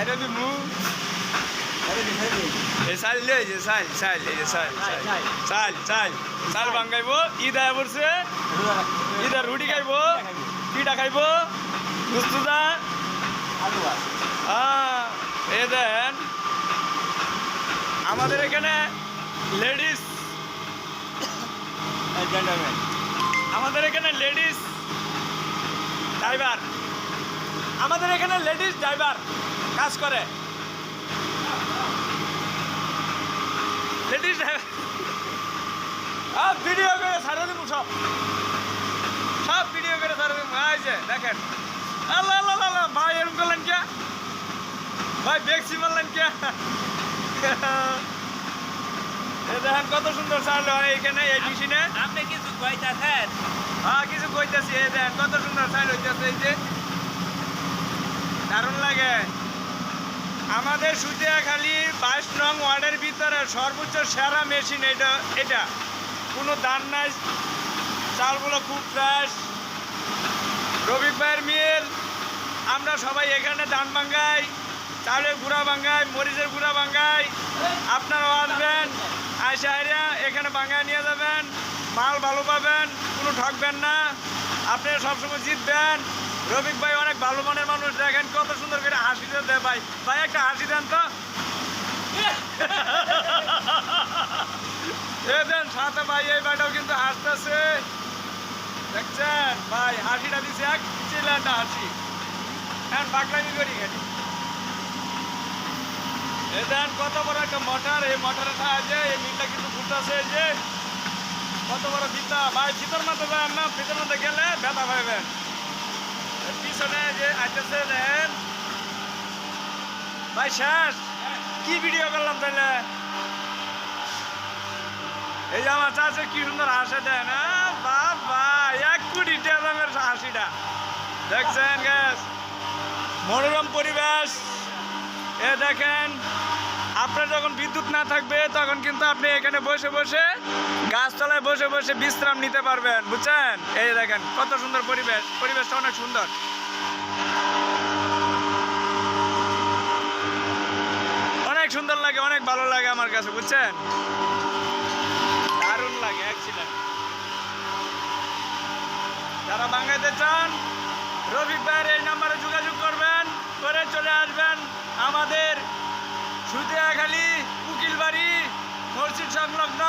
আইরা দি মু এই সাইল লে যে এই যে সাইল সাইল সাইল সাইল সাইল বাঙ্গাইবো ঈদ আয়া পড়ছে ঈদের রুটি খাইবো পিঠা খাইবো গুস্তুদা হ্যাঁ এ দেন। আমাদের এখানে লেডিস। আমাদের এখানে লেডিস। ড্রাইভার। আমাদের এখানে লেডিস ড্রাইভার। কাজ করে। লেডিস সব ভিডিও করে সারা দিব সব। সব ভিডিও করে সারা দিব যে দেখেন। আল্লাহ আল্লাহ আল্লাহ ভাই এরকম করলেন কে? ভাই বেক্সি মারলেন কে? দেখেন কত সুন্দর চাল হয় এখানে এই মেশিনে আপনি কিছু কইতাছেন? হ্যাঁ কিছু কইতাছি এই দেখেন কত সুন্দর চাল হইতেছে এই যে। দারুণ লাগে। আমাদের সুতিয়াখালী বাইশ নং ওয়ার্ডের ভিতরে সর্বোচ্চ সেরা মেশিন এটা এটা। কোনো দান নাই, চালগুলো খুব ফ্রেশ ভাইয়ের মিল, আমরা সবাই এখানে ধান ভাঙ্গাই চালের গুঁড়া ভাঙ্গাই মরিচের গুঁড়া ভাঙ্গাই আপনারাও আসবেন আইরা এখানে ভাঙ্গায় নিয়ে যাবেন, মাল ভালো পাবেন, কোনো ঠকবেন না। আপনি সবসময় জিতবেন। রবিক ভাই অনেক ভালো মনের মানুষ, দেখেন কত হাসি দেয় ভাই। ভাই, একটা হাসি দেন তো। এ দেন সাথে ভাই, এই ভাইটাও কিন্তু হাসতেছে। দেখছেন? ভাই, হাসিটা দিছে এক চিলাটা হাসি। হ্যাঁ বাকলামি করি খালি। এ দেন, কত বড় একটা মোটর। এই মোটরের সাহায্যে এই মিলটা কিন্তু এই যে। কত বড় ফিতা। ভাই, ফিতর মধ্যে যান না, ফিতর মধ্যে গেলে ব্যথা পাইবেন। পিছনে যে আইতেছে দেন ভাই, শেষ। কি ভিডিও করলাম তাহলে এই যে আমার চাষে কি সুন্দর হাসে দেন বাবা, এক কোটি টাকার হাসিটা। দেখছেন গ্যাস মনোরম পরিবেশ। এ দেখেন, আপনার যখন বিদ্যুৎ না থাকবে, তখন কিন্তু আপনি এখানে বসে বসে গাছতলায় বসে বসে বিশ্রাম নিতে পারবেন, বুঝছেন? এই দেখেন, কত সুন্দর পরিবেশ। পরিবেশটা অনেক সুন্দর। লাগে, অনেক ভালো লাগে আমার কাছে, বুঝছেন? দারুণ লাগে যারা বাঙাইতে চান রবিবার এই নাম্বারে যোগাযোগ করবেন, করে চলে আসবেন আমাদের সুতিয়াখালী উকিল বাড়ি মসজিদ সংলগ্ন